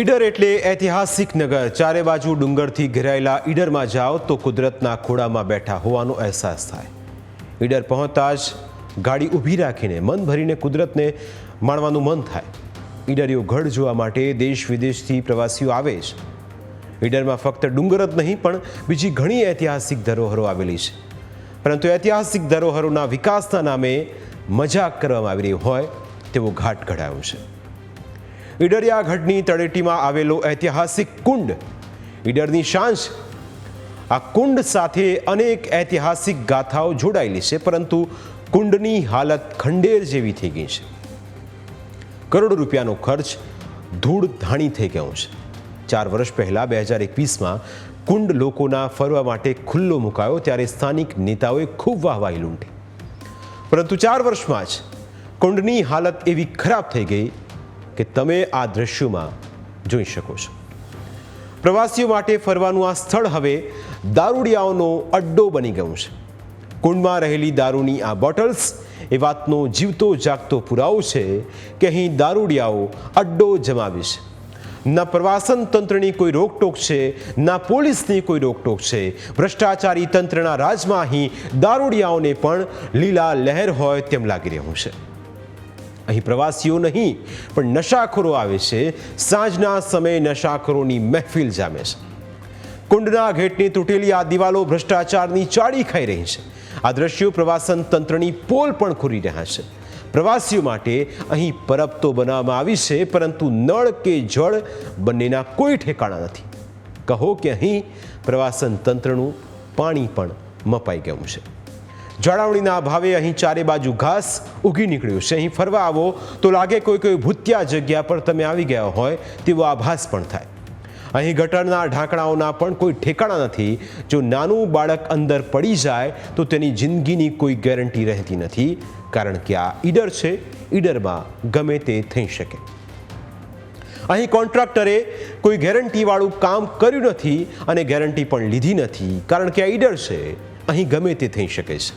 ઈડર એટલે ઐતિહાસિક નગર. ચારે બાજુ ડુંગરથી ઘેરાયેલા ઈડરમાં જાઓ તો કુદરતના ખોળામાં બેઠા હોવાનો અહેસાસ થાય. ઈડર પહોંચતા જ ગાડી ઊભી રાખીને મન ભરીને કુદરતને માણવાનું મન થાય. ઈડરીઓ ગઢ જોવા માટે દેશ વિદેશથી પ્રવાસીઓ આવે છે ઈડરમાં ફક્ત ડુંગર જ નહીં, પણ બીજી ઘણી ઐતિહાસિક ધરોહરો આવેલી છે. પરંતુ ઐતિહાસિક ધરોહરોના વિકાસના નામે મજાક કરવામાં આવી રહી હોય તેવો ઘાટ ઘડાયો છે. ઈડરિયા ગઢની તળેટીમાં આવેલો ઐતિહાસિક કુંડ. ઈડરની શાંશ આ કુંડ સાથે અનેક ઐતિહાસિક ગાથાઓ જોડાયેલી છે, પરંતુ કુંડની હાલત ખંડેર જેવી થઈ ગઈ છે. કરોડો રૂપિયાનો ખર્ચ ધૂળ ધાણી થઈ ગયો છે. ચાર વર્ષ પહેલાં બે હજાર એકવીસમાં કુંડ લોકોના ફરવા માટે ખુલ્લો મુકાયો, ત્યારે સ્થાનિક નેતાઓએ ખૂબ વાહવાહી લૂંટી. પરંતુ ચાર વર્ષમાં જ કુંડની હાલત એવી ખરાબ થઈ ગઈ કે તમે આ દ્રશ્યોમાં જોઈ શકો છો. પ્રવાસીઓ માટે ફરવાનું આ સ્થળ હવે દારૂડિયાઓનો અડ્ડો બની ગયું છે. કુંડમાં રહેલી દારૂની આ બોટલ્સ એ વાતનો જીવતો જાગતો પુરાવો છે કે અહીં દારૂડિયાઓ અડ્ડો જમાવે છે. ના પ્રવાસન તંત્રની કોઈ રોકટોક છે, ના પોલીસની કોઈ રોકટોક છે. ભ્રષ્ટાચારી તંત્રના રાજમાં અહીં દારૂડિયાઓને પણ લીલા લહેર હોય તેમ લાગી રહ્યું છે. અહીં પ્રવાસીઓ નહીં, પણ નશાખોરો આવે છે. સાંજના સમયે નશાખોરોની મહેફિલ જામે છે. કુંડના ઘેટની તૂટેલી આ દિવાલો ભ્રષ્ટાચારની ચાડી ખાઈ રહી છે. આ દ્રશ્યો પ્રવાસન તંત્રની પોલ પણ ખુરી રહ્યા છે. પ્રવાસીઓ માટે અહીં પરબ તો બનાવવામાં આવી છે, પરંતુ નળ કે જળ બંનેના કોઈ ઠેકાણા નથી. કહો કે અહીં પ્રવાસન તંત્રનું પાણી પણ મપાઈ ગયું છે. જાળવણીના અભાવે અહીં ચારે બાજુ ઘાસ ઉગી નીકળ્યું છે. અહીં ફરવા આવો તો લાગે કોઈ કોઈ ભૂત્યા જગ્યા પર તમે આવી ગયા હોય તેવો આભાસ પણ થાય. અહીં ગટરના ઢાંકણાઓના પણ કોઈ ઠેકાણા નથી. જો નાનું બાળક અંદર પડી જાય તો તેની જિંદગીની કોઈ ગેરંટી રહેતી નથી. કારણ કે આ ઈડર છે. ઈડરમાં ગમે તે થઈ શકે. અહીં કોન્ટ્રાક્ટરે કોઈ ગેરંટીવાળું કામ કર્યું નથી અને ગેરંટી પણ લીધી નથી. કારણ કે આ ઈડર છે. અહીં ગમે તે થઈ શકે છે.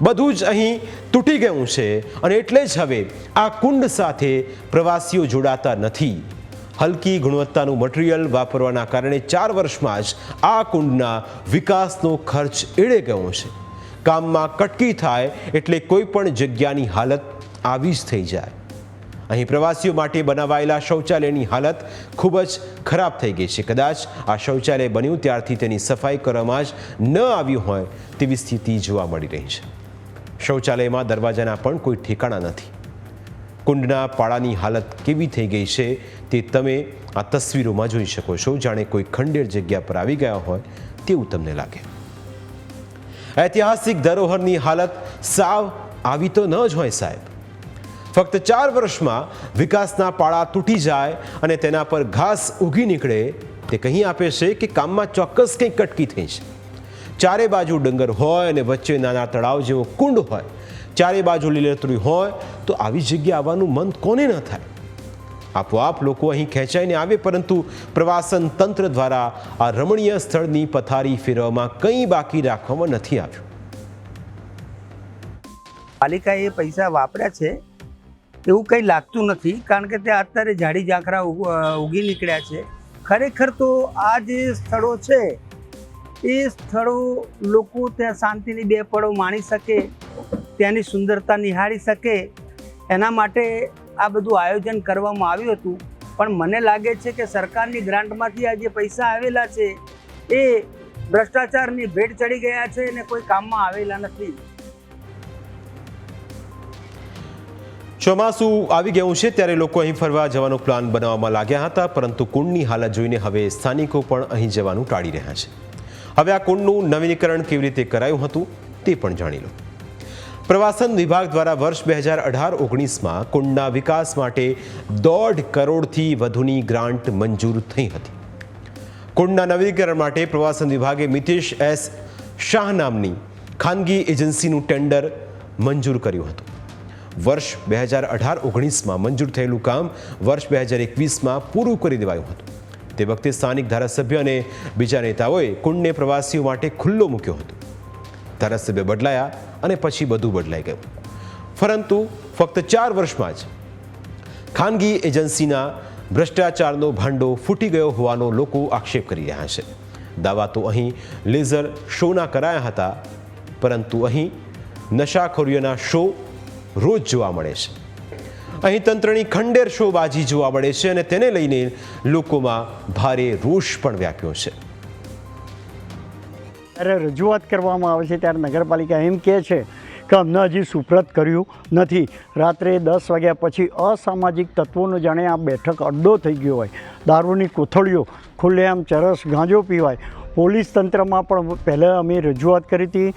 બધું જ અહીં તૂટી ગયું છે અને એટલે જ હવે આ કુંડ સાથે પ્રવાસીઓ જોડાતા નથી. હલકી ગુણવત્તાનું મટીરિયલ વાપરવાના કારણે ચાર વર્ષમાં જ આ કુંડના વિકાસનો ખર્ચ એળે ગયો છે. કામમાં કટકી થાય એટલે કોઈ પણ જગ્યાની હાલત આવી જ થઈ જાય. અહીં પ્રવાસીઓ માટે બનાવાયેલા શૌચાલયની હાલત ખૂબ જ ખરાબ થઈ ગઈ છે. કદાચ આ શૌચાલય બન્યું ત્યારથી તેની સફાઈ કરવામાં જ ન આવ્યું હોય તેવી સ્થિતિ જોવા મળી રહી છે. શૌચાલયમાં દરવાજાના પણ કોઈ ઠેકાણા નથી. કુંડના પાળાની હાલત કેવી થઈ ગઈ છે તે તમે આ તસવીરોમાં જોઈ શકો છો. જાણે કોઈ ખંડેર જગ્યા પર આવી ગયા હોય તેવું તમને લાગે. ઐતિહાસિક ધરોહરની હાલત સાવ આવી તો ન જ હોય સાહેબ. ફક્ત ચાર વર્ષમાં વિકાસના પાળા તૂટી જાય અને તેના પર ઘાસ ઉગી નીકળે, તે કહી આપે છે કે કામમાં ચોક્કસ કંઈક કટકી થઈ છે. ચારે બાજુ ડંગર હોય અને વચ્ચે નાના તળાવ જેવો કુંડ હોય, ચારે બાજુ લીલોતરી હોય, તો આવી જગ્યા આવવાનું મન કોને ન થાય? આપોઆપ લોકો અહીં ખેંચાઈને આવે, પરંતુ પ્રવાસન તંત્ર દ્વારા આ રમણીય સ્થળની પથારી ફેરવવામાં કંઈ બાકી રાખવામાં નથી આવ્યું. પાલિકાએ પૈસા વાપર્યા છે એવું કંઈ લાગતું નથી, કારણ કે ત્યાં અત્યારે ઝાડી ઝાંખરા ઉગી નીકળ્યા છે. ખરેખર તો આ જે સ્થળો છે, એ સ્થળો લોકો ત્યાં શાંતિની બે પળો માણી શકે, ત્યાંની સુંદરતા નિહાળી શકે. એના માટે આ બધું આયોજન કરવામાં આવ્યું હતું. પણ મને લાગે છે કે સરકારની ગ્રાન્ટમાંથી આ જે પૈસા આવેલા છે, એ ભ્રષ્ટાચારની ભેટ ચડી ગયા છે અને કોઈ કામમાં આવેલા નથી. ચોમાસું આવી ગયું છે ત્યારે લોકો અહીં ફરવા જવાનો પ્લાન બનાવવામાં લાગ્યા હતા, પરંતુ કુંડની હાલત જોઈને હવે સ્થાનિકો પણ અહીં જવાનું ટાળી રહ્યા છે. હવે આ કુંડનું નવીનીકરણ કેવી રીતે કરાયું હતું તે પણ જાણી લો. પ્રવાસન વિભાગ દ્વારા વર્ષ બે હજાર અઢાર ઓગણીસમાં કુંડના વિકાસ માટે દોઢ કરોડથી વધુની ગ્રાન્ટ મંજૂર થઈ હતી. કુંડના નવીકરણ માટે પ્રવાસન વિભાગે મિતેશ એસ શાહ નામની ખાનગી એજન્સીનું ટેન્ડર મંજૂર કર્યું હતું. વર્ષ બે હજાર અઢાર ઓગણીસમાં મંજૂર થયેલું કામ વર્ષ બે હજાર એકવીસમાં પૂરું કરી દેવાયું હતું. તે વખતે સ્થાનિક ધારાસભ્ય અને બીજા નેતાઓએ કુંડને પ્રવાસીઓ માટે ખુલ્લો મૂક્યો હતો. ધારાસભ્ય બદલાયા અને પછી બધું બદલાઈ ગયું. પરંતુ ફક્ત ચાર વર્ષમાં જ ખાનગી એજન્સીના ભ્રષ્ટાચારનો ભાંડો ફૂટી ગયો હોવાનો લોકો આક્ષેપ કરી રહ્યા છે. દાવા તો અહીં લેઝર શોના કરાયા હતા, પરંતુ અહીં નશાખોરીઓના શો રોજ જોવા મળે છે. અહીં તંત્રની ખંડેર શોબાજી જોવા મળે છે અને તેને લઈને લોકોમાં ભારે રોષ પણ વ્યાપ્યો છે. ત્યારે રજૂઆત કરવામાં આવે છે ત્યારે નગરપાલિકા એમ કહે છે કે અમને હજી સુપ્રત કર્યું નથી. રાત્રે દસ વાગ્યા પછી અસામાજિક તત્વોનો જાણે આ બેઠક અડ્ડો થઈ ગયો હોય. દારૂની કોથળીઓ, ખુલ્લેઆમ ચરસ ગાંજો પીવાય. પોલીસ તંત્રમાં પણ પહેલાં અમે રજૂઆત કરી હતી.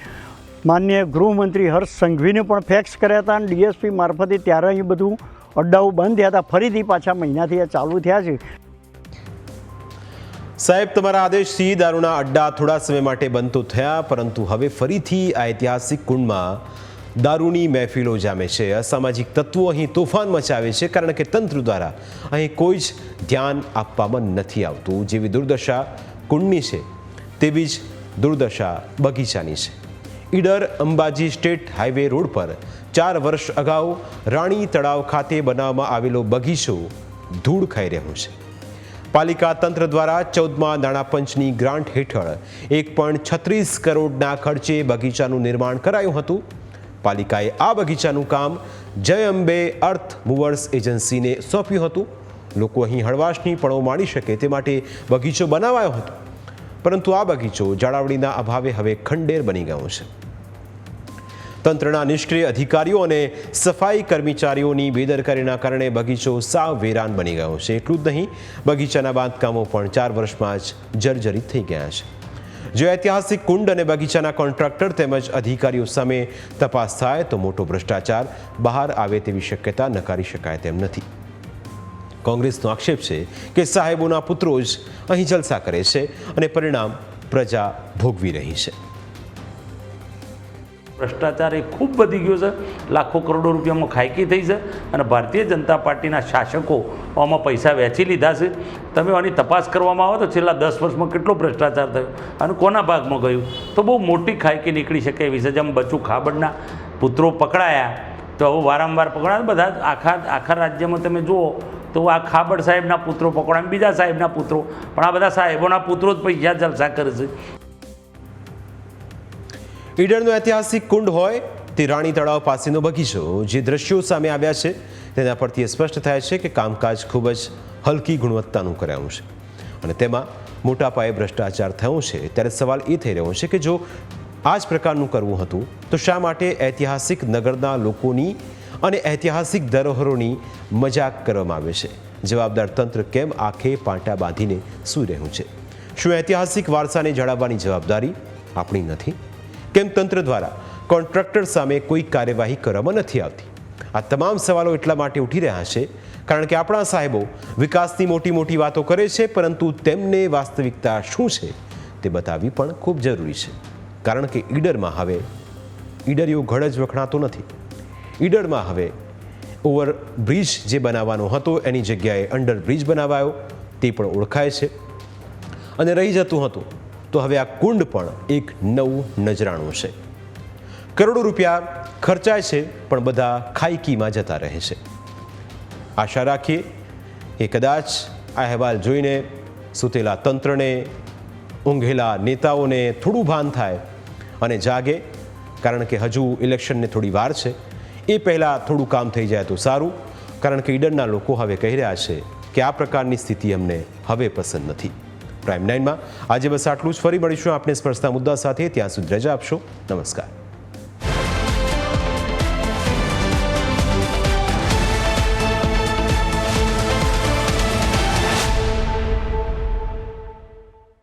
માન્ય ગૃહમંત્રી હર્ષ સંઘવીને પણ ફેક્સ કર્યા હતા અને ડીએસપી મારફતે ત્યારે અહીં બધું અડ્ડાઓ બંધ થયા હતા. ફરીથી પાછા મહિનાથી આ ચાલુ થયા છે. સાહેબ, તમારા આદેશથી દારૂના અડ્ડા થોડા સમય માટે બંધ તો થયા, પરંતુ હવે ફરીથી આ ઐતિહાસિક કુંડમાં દારૂની મહેફિલો જામે છે. અસામાજિક તત્વો અહીં તોફાન મચાવે છે, કારણ કે તંત્ર દ્વારા અહીં કોઈ જ ધ્યાન આપવામાં નથી આવતું. જેવી દુર્દશા કુંડની છે, તેવી જ દુર્દશા બગીચાની છે. Idar Ambaji state highway road પર ચાર વર્ષ અગાઉ રાણી તળાવ ખાતે બનાવવામાં આવેલો બગીચો ધૂળ ખાઈ રહ્યો છે. પાલિકા તંત્ર દ્વારા ચૌદમા નાણાપંચની ગ્રાન્ટ હેઠળ એક પોઈન્ટ છત્રીસ કરોડના ખર્ચે બગીચાનું નિર્માણ કરાયું હતું. પાલિકાએ આ બગીચાનું કામ જય અંબે અર્થ મૂવર્સ એજન્સીને સોંપ્યું હતું. લોકો અહીં હળવાશની પણો માણી શકે તે માટે બગીચો બનાવાયો હતો. પરંતુ આ બગીચો જાળવણીના અભાવે હવે ખંડેર બની ગયો છે. તંત્રના નિષ્ક્રિય અધિકારીઓ અને સફાઈ કર્મચારીઓની બેદરકારીના કારણે બગીચો સાવ વેરાન બની ગયો છે. એટલું જ નહીં, બગીચાના બાંધકામો પણ ચાર વર્ષમાં જ જર્જરિત થઈ ગયા છે. જો ઐતિહાસિક કુંડ અને બગીચાના કોન્ટ્રાક્ટર તેમજ અધિકારીઓ સામે તપાસ થાય તો મોટો ભ્રષ્ટાચાર બહાર આવે તેવી શક્યતા નકારી શકાય તેમ નથી. કોંગ્રેસનો આક્ષેપ છે કે સાહેબોના પુત્રો જ અહીં જલસા કરે છે અને પરિણામ પ્રજા ભોગવી રહી છે. ભ્રષ્ટાચાર એ ખૂબ વધી ગયો છે. લાખો કરોડો રૂપિયામાં ખાયકી થઈ છે અને ભારતીય જનતા પાર્ટીના શાસકો આમાં પૈસા વેચી લીધા છે. તમે આની તપાસ કરવામાં આવો તો છેલ્લા દસ વર્ષમાં કેટલો ભ્રષ્ટાચાર થયો અને કોના ભાગમાં ગયું? તો બહુ મોટી ખાયકી નીકળી શકે એવી છે. જેમ બચુ ખાબડના પુત્રો પકડાયા, તો હવે વારંવાર પકડાયા. બધા આખા આખા રાજ્યમાં તમે જુઓ તો આ ખાબડ સાહેબના પુત્રો પકડાય બીજા સાહેબના પુત્રો. પણ આ બધા સાહેબોના પુત્રો જ પૈસા જલસા કરે છે. ઈડરનો ઐતિહાસિક કુંડ હોય તે રાણી તળાવ પાસેનો બગીચો જે દ્રશ્યો સામે આવ્યા છે, તેના પરથી એ સ્પષ્ટ થાય છે કે કામકાજ ખૂબ જ હલકી ગુણવત્તાનું કરાયું છે. અને તેમાં મોટા પાયે ભ્રષ્ટાચાર થયો છે, ત્યારે સવાલ એ થઈ રહ્યો છે કે જો આ જ પ્રકારનું કરવું હતું, તો શા માટે ઐતિહાસિક નગરના લોકોની અને ઐતિહાસિક ધરોહરોની મજાક કરવામાં આવે છે. જવાબદાર તંત્ર કેમ આંખે પાંટા બાંધીને સૂઈ રહ્યું છે? શું ઐતિહાસિક વારસાને જાળવવાની જવાબદારી આપણી નથી? કેમ તંત્ર દ્વારા કોન્ટ્રાક્ટર સામે કોઈ કાર્યવાહી કરવામાં નથી આવતી? આ તમામ સવાલો એટલા માટે ઉઠી રહ્યા છે કારણ કે આપણા સાહેબો વિકાસની મોટી મોટી વાતો કરે છે, પરંતુ તેમને વાસ્તવિકતા શું છે તે બતાવવી પણ ખૂબ જરૂરી છે. કારણ કે ઈડરમાં હવે ઈડરિયો ઘડ જ વખણાતો નથી. ઈડરમાં હવે. ઓવર બ્રિજ જે બનાવવાનો હતો, એની જગ્યાએ અંડર બ્રિજ બનાવાયો, તે પણ ઓળખાય છે. અને રહી જતું હતું, તો હવે આ કુંડ પણ એક નવું નજરાણું છે. કરોડો રૂપિયા ખર્ચાય છે, પણ બધા ખાઈકીમાં જતા રહે છે. આશા રાખીએ કે કદાચ આ અહેવાલ જોઈને સૂતેલા તંત્રને, ઊંઘેલા નેતાઓને થોડું ભાન થાય અને જાગે, કારણ કે હજુ ઇલેક્શનને થોડી વાર છે. એ પહેલાં થોડું કામ થઈ જાય તો સારું, કારણ કે ઈડરના લોકો હવે કહી રહ્યા છે કે આ પ્રકારની સ્થિતિ અમને હવે પસંદ નથી. પ્રાઇમ નાઇનમાં આજે બસ આટલું જ. ફરી મળીશું આપણે સ્પર્શતા મુદ્દા સાથે. ત્યાં સુધી રજા આપશો. નમસ્કાર.